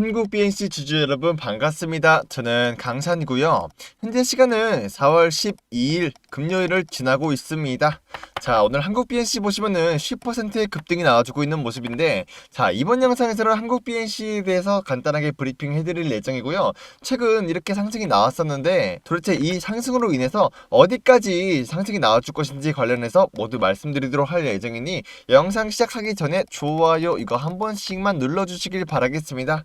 한국 BNC 주주 여러분 반갑습니다. 저는 강산이고요. 현재 시간은 4월 12일 금요일을 지나고 있습니다. 자, 오늘 한국 BNC 보시면은 10%의 급등이 나와주고 있는 모습인데, 자, 이번 영상에서는 한국 BNC에 대해서 간단하게 브리핑 해드릴 예정이고요. 최근 이렇게 상승이 나왔었는데, 도대체 이 상승으로 인해서 어디까지 상승이 나와줄 것인지 관련해서 모두 말씀드리도록 할 예정이니, 영상 시작하기 전에 좋아요 이거 한 번씩만 눌러주시길 바라겠습니다.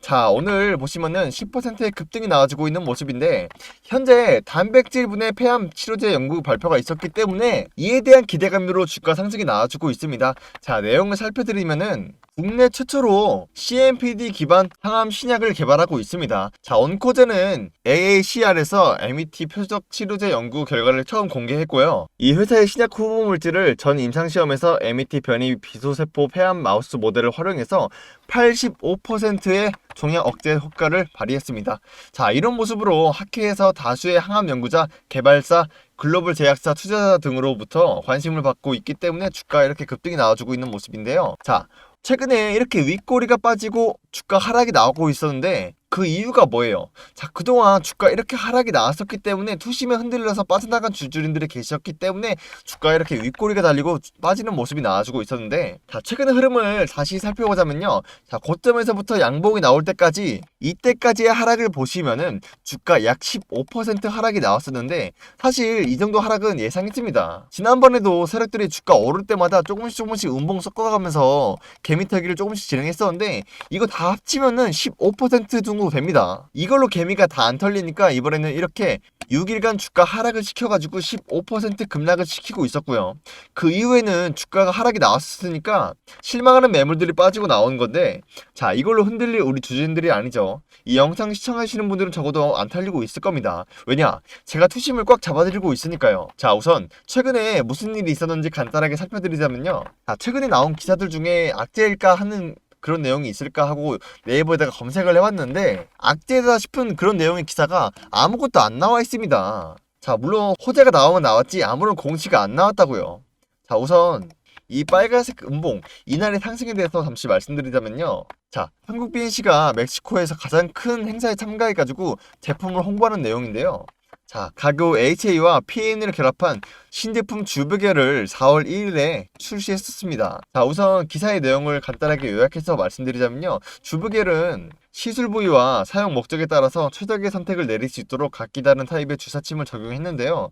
자, 오늘 보시면은 10%의 급등이 나와주고 있는 모습인데, 현재 단백질 분해 폐암 치료 제 연구 발표가 있었기 때문에 이에 대한 기대감으로 주가 상승이 나와주고 있습니다. 자, 내용을 살펴드리면은 국내 최초로 CMPD 기반 항암 신약을 개발하고 있습니다. 자, 온코제는 AACR에서 MET 표적 치료제 연구 결과를 처음 공개했고요. 이 회사의 신약 후보 물질을 전 임상시험에서 MET 변이 비소세포 폐암 마우스 모델을 활용해서 85%의 종양 억제 효과를 발휘했습니다. 자, 이런 모습으로 학회에서 다수의 항암 연구자, 개발사, 글로벌 제약사, 투자자 등으로부터 관심을 받고 있기 때문에 주가가 이렇게 급등이 나와주고 있는 모습인데요. 자, 최근에 이렇게 윗꼬리가 빠지고 주가 하락이 나오고 있었는데 그 이유가 뭐예요? 자, 그동안 주가 이렇게 하락이 나왔었기 때문에 투심에 흔들려서 빠져나간 주주님들이 계셨기 때문에 주가 이렇게 윗꼬리가 달리고 빠지는 모습이 나와주고 있었는데 자, 최근의 흐름을 다시 살펴보자면요. 자, 고점에서부터 양봉이 나올 때까지 이때까지의 하락을 보시면은 주가 약 15% 하락이 나왔었는데 사실 이 정도 하락은 예상했습니다. 지난번에도 세력들이 주가 오를 때마다 조금씩 조금씩 음봉 섞어가면서 개미타기를 조금씩 진행했었는데 이거 다 합치면은 15% 정도 됩니다. 이걸로 개미가 다 안 털리니까 이번에는 이렇게 6일간 주가 하락을 시켜가지고 15% 급락을 시키고 있었고요. 그 이후에는 주가가 하락이 나왔으니까 실망하는 매물들이 빠지고 나온 건데 자 이걸로 흔들릴 우리 주주님들이 아니죠. 이 영상 시청하시는 분들은 적어도 안 탈리고 있을 겁니다. 왜냐? 제가 투심을 꽉 잡아드리고 있으니까요. 자 우선 최근에 무슨 일이 있었는지 간단하게 살펴드리자면요. 자 최근에 나온 기사들 중에 악재일까 하는 그런 내용이 있을까 하고 네이버에다가 검색을 해봤는데 악재다 싶은 그런 내용의 기사가 아무것도 안 나와 있습니다. 자 물론 호재가 나오면 나왔지 아무런 공시가 안 나왔다고요. 자 우선 이 빨간색 음봉 이날의 상승에 대해서 잠시 말씀드리자면요. 자 한국 BNC가 멕시코에서 가장 큰 행사에 참가해가지고 제품을 홍보하는 내용인데요. 자, 가교 HA와 PN을 결합한 신제품 주베개를 4월 1일에 출시했었습니다. 자, 우선 기사의 내용을 간단하게 요약해서 말씀드리자면요. 주베개는 시술 부위와 사용 목적에 따라서 최적의 선택을 내릴 수 있도록 각기 다른 타입의 주사침을 적용했는데요.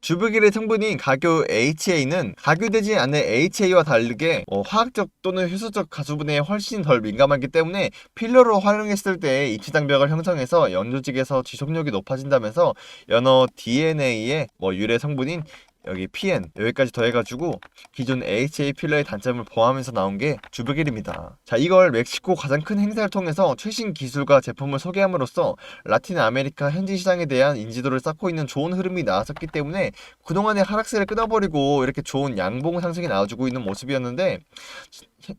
주베겔의 성분인 가교 HA는 가교되지 않는 HA와 다르게 어, 화학적 또는 효소적 가수분해에 훨씬 덜 민감하기 때문에 필러로 활용했을 때 입시 장벽을 형성해서 연조직에서 지속력이 높아진다면서 연어 DNA의 뭐 유래 성분인 여기 PN 여기까지 더해가지고 기존 AHA 필러의 단점을 보완하면서 나온 게 주베겔입니다. 자 이걸 멕시코 가장 큰 행사를 통해서 최신 기술과 제품을 소개함으로써 라틴 아메리카 현지 시장에 대한 인지도를 쌓고 있는 좋은 흐름이 나왔었기 때문에 그동안의 하락세를 끊어버리고 이렇게 좋은 양봉 상승이 나와주고 있는 모습이었는데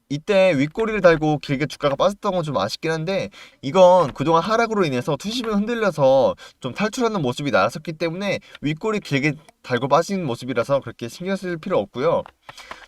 이때 윗꼬리를 달고 길게 주가가 빠졌던 건 좀 아쉽긴 한데 이건 그동안 하락으로 인해서 투심이 흔들려서 좀 탈출하는 모습이 나왔었기 때문에 윗꼬리 길게 달고 빠진 모습이라서 그렇게 신경 쓸 필요 없고요.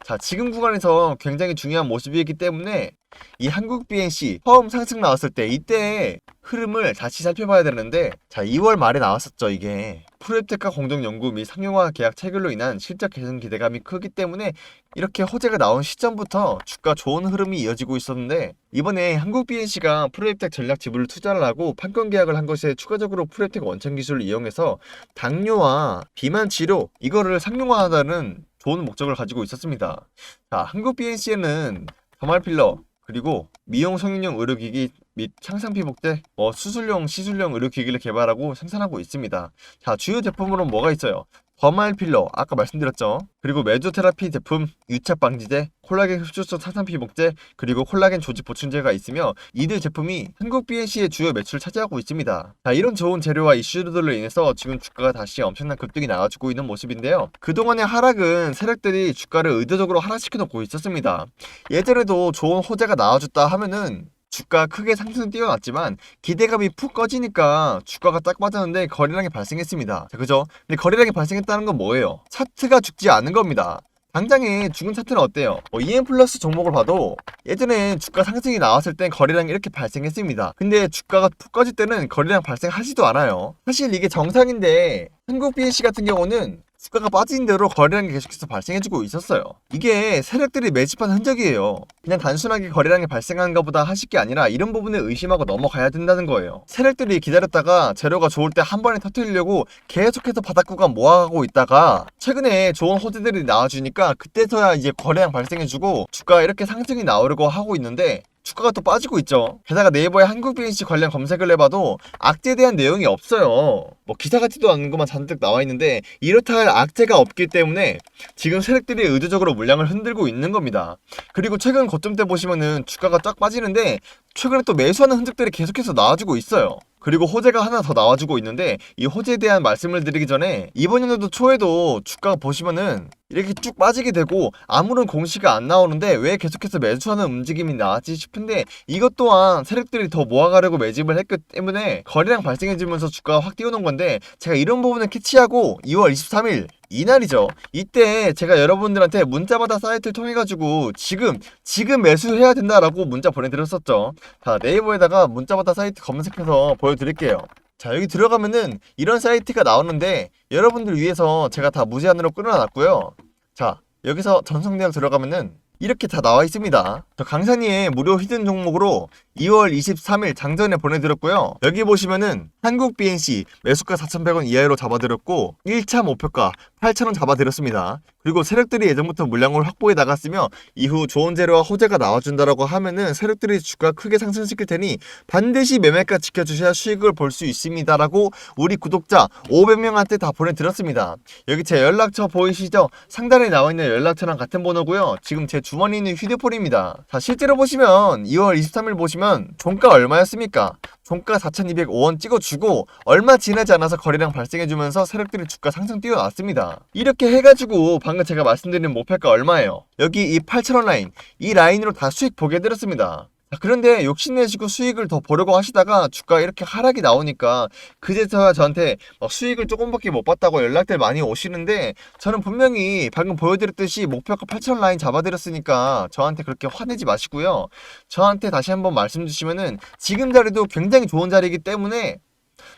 자, 지금 구간에서 굉장히 중요한 모습이기 때문에 이 한국 BNC 처음 상승 나왔을 때 이때 흐름을 다시 살펴봐야 되는데 자 2월 말에 나왔었죠 이게 프로젝트과 공동연구 및 상용화 계약 체결로 인한 실적 개선 기대감이 크기 때문에 이렇게 호재가 나온 시점부터 주가 좋은 흐름이 이어지고 있었는데 이번에 한국 BNC가 프로젝트 전략 지분을 투자를 하고 판권 계약을 한 것에 추가적으로 프로젝트 원천 기술을 이용해서 당뇨와 비만 치료 이거를 상용화하다는 좋은 목적을 가지고 있었습니다. 자 한국 BNC에는 더말 필러 그리고 미용 성인용 의료기기 및 향상 피복제, 뭐 수술용, 시술용 의료기기를 개발하고 생산하고 있습니다. 자, 주요 제품으로 뭐가 있어요? 더말 필러, 아까 말씀드렸죠. 그리고 메조테라피 제품, 유착 방지제, 콜라겐 흡수성 탄산 피복제, 그리고 콜라겐 조직 보충제가 있으며 이들 제품이 한국 BNC의 주요 매출을 차지하고 있습니다. 자, 이런 좋은 재료와 이슈들로 인해서 지금 주가가 다시 엄청난 급등이 나와주고 있는 모습인데요. 그동안의 하락은 세력들이 주가를 의도적으로 하락시켜 놓고 있었습니다. 예전에도 좋은 호재가 나와줬다 하면은 주가 크게 상승 뛰어났지만 기대감이 푹 꺼지니까 주가가 딱 빠졌는데 거래량이 발생했습니다. 자, 그죠? 근데 거래량이 발생했다는 건 뭐예요? 차트가 죽지 않은 겁니다. 당장에 죽은 차트는 어때요? 뭐 EM 플러스 종목을 봐도 예전에 주가 상승이 나왔을 땐 거래량이 이렇게 발생했습니다. 근데 주가가 푹 꺼질 때는 거래량 발생하지도 않아요. 사실 이게 정상인데 한국 BNC 같은 경우는 주가가 빠진 대로 거래량이 계속해서 발생해주고 있었어요. 이게 세력들이 매집한 흔적이에요. 그냥 단순하게 거래량이 발생한 것보다 하실 게 아니라 이런 부분을 의심하고 넘어가야 된다는 거예요. 세력들이 기다렸다가 재료가 좋을 때 한 번에 터뜨리려고 계속해서 바닥 구간 모아가고 있다가 최근에 좋은 호재들이 나와주니까 그때서야 이제 거래량 발생해주고 주가가 이렇게 상승이 나오려고 하고 있는데 주가가 또 빠지고 있죠. 게다가 네이버에 한국 BNC 관련 검색을 해봐도 악재에 대한 내용이 없어요. 뭐 기사 같지도 않은 것만 잔뜩 나와 있는데 이렇다 할 악재가 없기 때문에 지금 세력들이 의도적으로 물량을 흔들고 있는 겁니다. 그리고 최근 고점 때 보시면은 주가가 쫙 빠지는데 최근에 또 매수하는 흔적들이 계속해서 나와주고 있어요. 그리고 호재가 하나 더 나와주고 있는데 이 호재에 대한 말씀을 드리기 전에 이번 연도 초에도 주가가 보시면은 이렇게 쭉 빠지게 되고 아무런 공시가 안 나오는데 왜 계속해서 매수하는 움직임이 나왔지 싶은데 이것 또한 세력들이 더 모아가려고 매집을 했기 때문에 거래량 발생해지면서 주가가 확 뛰어놓은 건데 제가 이런 부분을 캐치하고 2월 23일 이날이죠. 이때 제가 여러분들한테 문자받아 사이트를 통해 가지고 지금 지금 매수해야 된다라고 문자 보내드렸었죠. 자 네이버에다가 문자받아 사이트 검색해서 보여드릴게요. 자 여기 들어가면은 이런 사이트가 나오는데 여러분들 위해서 제가 다 무제한으로 끌어놨고요. 자 여기서 전성대학 들어가면은 이렇게 다 나와 있습니다. 저 강산이의 무료 히든 종목으로 2월 23일 장전에 보내드렸고요. 여기 보시면은 한국 BNC 매수가 4,100원 이하로 잡아드렸고 1차 목표가 8,000원 잡아드렸습니다. 그리고 세력들이 예전부터 물량을 확보해 나갔으며 이후 좋은 재료와 호재가 나와준다라고 하면은 세력들이 주가 크게 상승시킬 테니 반드시 매매가 지켜주셔야 수익을 볼 수 있습니다라고 우리 구독자 500명한테 다 보내드렸습니다. 여기 제 연락처 보이시죠? 상단에 나와 있는 연락처랑 같은 번호고요. 지금 제 주머니에 있는 휴대폰입니다. 자 실제로 보시면 2월 23일 보시면 종가 얼마였습니까? 종가 4,205원 찍어주고 얼마 지나지 않아서 거래량 발생해주면서 세력들이 주가 상승 뛰어났습니다. 이렇게 해가지고 방금 제가 말씀드린 목표가 얼마예요? 여기 이 8,000원 라인 이 라인으로 다 수익 보게 드렸습니다. 자, 그런데 욕심내시고 수익을 더 보려고 하시다가 주가 이렇게 하락이 나오니까 그제서야 저한테 막 수익을 조금밖에 못 봤다고 연락들 많이 오시는데 저는 분명히 방금 보여드렸듯이 목표가 8,000원 라인 잡아드렸으니까 저한테 그렇게 화내지 마시고요. 저한테 다시 한번 말씀 주시면은 지금 자리도 굉장히 좋은 자리이기 때문에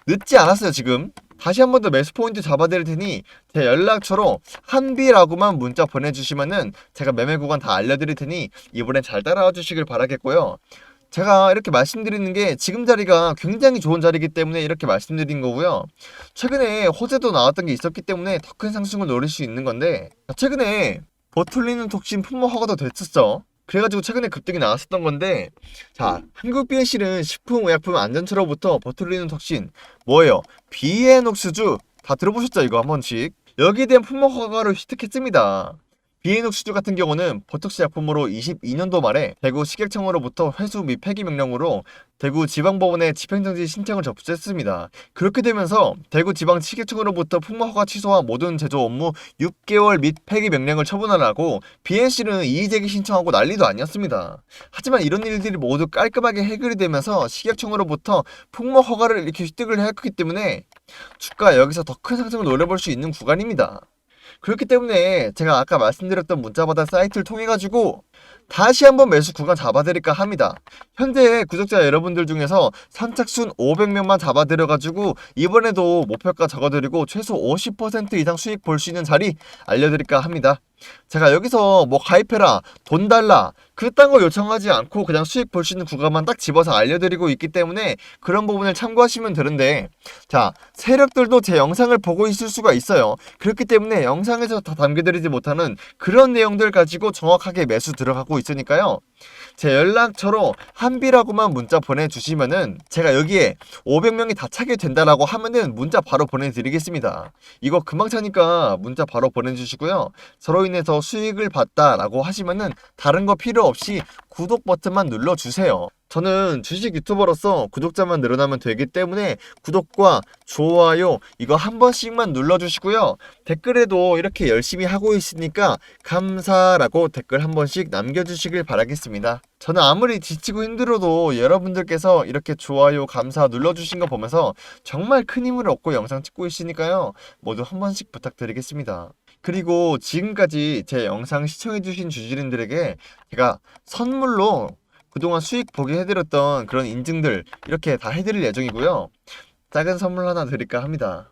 늦지 않았어요 지금 다시 한 번 더 매수 포인트 잡아드릴 테니 제 연락처로 한비라고만 문자 보내주시면은 제가 매매 구간 다 알려드릴 테니 이번엔 잘 따라와 주시길 바라겠고요. 제가 이렇게 말씀드리는 게 지금 자리가 굉장히 좋은 자리이기 때문에 이렇게 말씀드린 거고요. 최근에 호재도 나왔던 게 있었기 때문에 더 큰 상승을 노릴 수 있는 건데 최근에 버툴리는 톡신 품목 허가도 됐었죠. 그래가지고 최근에 급등이 나왔었던 건데 자 한국 BNC는 식품 의약품 안전처로부터 버툴리는 톡신 뭐예요? 비에녹스주 다 들어보셨죠 이거 한 번씩 여기에 대한 품목 허가를 획득했습니다. 비에녹스주 같은 경우는 보톡스 약품으로 22년도 말에 대구 식약청으로부터 회수 및 폐기 명령으로 대구 지방법원에 집행정지 신청을 접수했습니다. 그렇게 되면서 대구 지방 식약청으로부터 품목 허가 취소와 모든 제조 업무 6개월 및 폐기 명령을 처분하라고 BNC는 이의제기 신청하고 난리도 아니었습니다. 하지만 이런 일들이 모두 깔끔하게 해결이 되면서 식약청으로부터 품목 허가를 이렇게 획득을 했기 때문에 주가 여기서 더 큰 상승을 노려볼 수 있는 구간입니다. 그렇기 때문에 제가 아까 말씀드렸던 문자받아 사이트를 통해 가지고 다시 한번 매수 구간 잡아드릴까 합니다. 현재 구독자 여러분들 중에서 선착순 500명만 잡아드려가지고 이번에도 목표가 적어드리고 최소 50% 이상 수익 볼 수 있는 자리 알려드릴까 합니다. 제가 여기서 뭐 가입해라, 돈 달라, 그딴 거 요청하지 않고 그냥 수익 볼 수 있는 구간만 딱 집어서 알려드리고 있기 때문에 그런 부분을 참고하시면 되는데 자, 세력들도 제 영상을 보고 있을 수가 있어요. 그렇기 때문에 영상에서 다 담겨드리지 못하는 그런 내용들 가지고 정확하게 매수 들어가고 있으니까요. 제 연락처로 한비라고만 문자 보내주시면은 제가 여기에 500명이 다 차게 된다라고 하면은 문자 바로 보내드리겠습니다. 이거 금방 차니까 문자 바로 보내주시고요. 저로 인해서 수익을 봤다라고 하시면은 다른 거 필요 없이 구독 버튼만 눌러주세요. 저는 주식 유튜버로서 구독자만 늘어나면 되기 때문에 구독과 좋아요 이거 한 번씩만 눌러주시고요. 댓글에도 이렇게 열심히 하고 있으니까 감사라고 댓글 한 번씩 남겨주시길 바라겠습니다. 저는 아무리 지치고 힘들어도 여러분들께서 이렇게 좋아요, 감사 눌러주신 거 보면서 정말 큰 힘을 얻고 영상 찍고 있으니까요. 모두 한 번씩 부탁드리겠습니다. 그리고 지금까지 제 영상 시청해주신 주주님들에게 제가 선물로 그동안 수익 보게 해드렸던 그런 인증들 이렇게 다 해드릴 예정이고요. 작은 선물 하나 드릴까 합니다.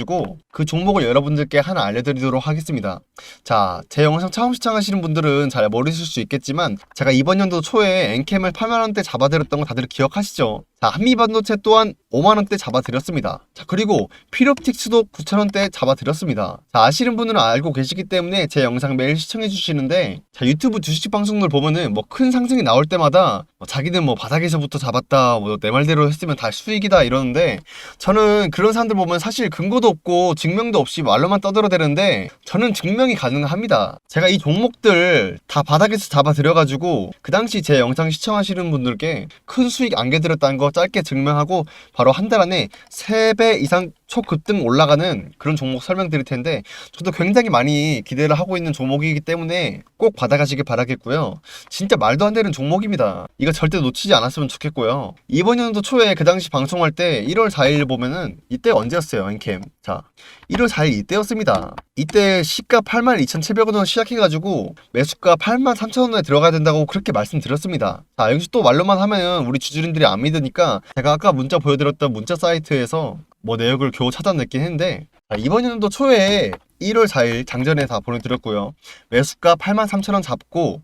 그 종목을 여러분들께 하나 알려드리도록 하겠습니다. 자, 제 영상 처음 시청하시는 분들은 잘 모르실 수 있겠지만 제가 이번 연도 초에 엔캠을 8만원대 잡아드렸던 거 다들 기억하시죠? 자, 한미반도체 또한 5만원대 잡아드렸습니다. 자, 그리고 피롭틱스도 9천원대 잡아드렸습니다. 자, 아시는 분들은 알고 계시기 때문에 제 영상 매일 시청해주시는데 자, 유튜브 주식 방송들 보면은 뭐 큰 상승이 나올 때마다 뭐 자기는 뭐 바닥에서부터 잡았다, 뭐 내 말대로 했으면 다 수익이다 이러는데 저는 그런 사람들 보면 사실 근거도 없고 증명도 없이 말로만 떠들어대는데 저는 증명이 가능합니다. 제가 이 종목들 다 바닥에서 잡아드려가지고 그 당시 제 영상 시청하시는 분들께 큰 수익 안겨드렸다는 거 짧게 증명하고 바로 한 달 안에 3배 이상 초급등 올라가는 그런 종목 설명드릴 텐데 저도 굉장히 많이 기대를 하고 있는 종목이기 때문에 꼭 받아가시길 바라겠고요. 진짜 말도 안 되는 종목입니다. 이거 절대 놓치지 않았으면 좋겠고요. 이번 연도 초에 그 당시 방송할 때 1월 4일 보면은 이때 언제였어요, 엔캠? 자, 1월 4일 이때였습니다. 이때 시가 82,700원으로 시작해가지고 매수가 83,000원에 들어가야 된다고 그렇게 말씀드렸습니다. 자, 여기서 또 말로만 하면 우리 주주님들이 안 믿으니까 제가 아까 문자 보여드렸던 문자 사이트에서 뭐 내역을 겨우 찾아냈긴 했는데 자, 이번 연도 초에 1월 4일 장전에 다 보내드렸고요. 매수가 83,000원 잡고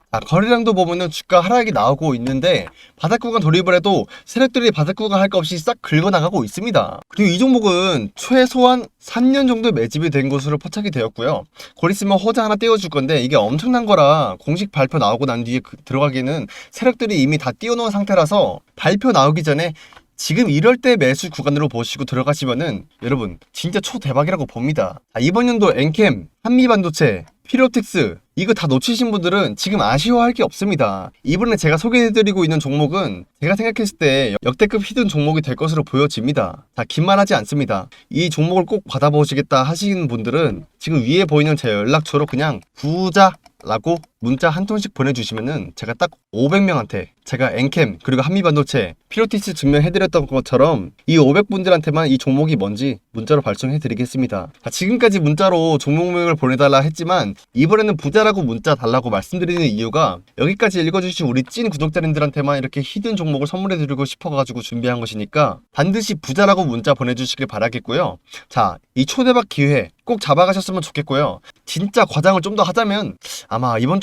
자, 거래량도 보면은 주가 하락이 나오고 있는데 바닥 구간 돌입을 해도 세력들이 바닥 구간 할거 없이 싹 긁어나가고 있습니다. 그리고 이 종목은 최소한 3년 정도 매집이 된 것으로 포착이 되었고요. 곧 있으면 호자 하나 띄워줄 건데 이게 엄청난 거라 공식 발표 나오고 난 뒤에 그- 들어가기에는 세력들이 이미 다 띄워놓은 상태라서 발표 나오기 전에 지금 이럴 때 매수 구간으로 보시고 들어가시면은 여러분 진짜 초대박이라고 봅니다. 자, 이번 연도 엔캠, 한미반도체, 피로텍스 이거 다 놓치신 분들은 지금 아쉬워할 게 없습니다. 이번에 제가 소개해드리고 있는 종목은 제가 생각했을 때 역대급 히든 종목이 될 것으로 보여집니다. 자, 긴말 하지 않습니다. 이 종목을 꼭 받아보시겠다 하시는 분들은 지금 위에 보이는 제 연락처로 그냥 부자 라고 문자 한 통씩 보내주시면은 제가 딱 500명한테 제가 엔캠 그리고 한미반도체 피로티스 증명해드렸던 것처럼 이 500분들한테만 이 종목이 뭔지 문자로 발송해드리겠습니다. 자, 지금까지 문자로 종목명을 보내달라 했지만 이번에는 부자라고 문자 달라고 말씀드리는 이유가 여기까지 읽어주신 우리 찐 구독자님들한테만 이렇게 히든 종목을 선물해드리고 싶어가지고 준비한 것이니까 반드시 부자라고 문자 보내주시길 바라겠고요. 자, 이 초대박 기회 꼭 잡아가셨으면 좋겠고요. 진짜 과장을 좀 더 하자면 아마 이번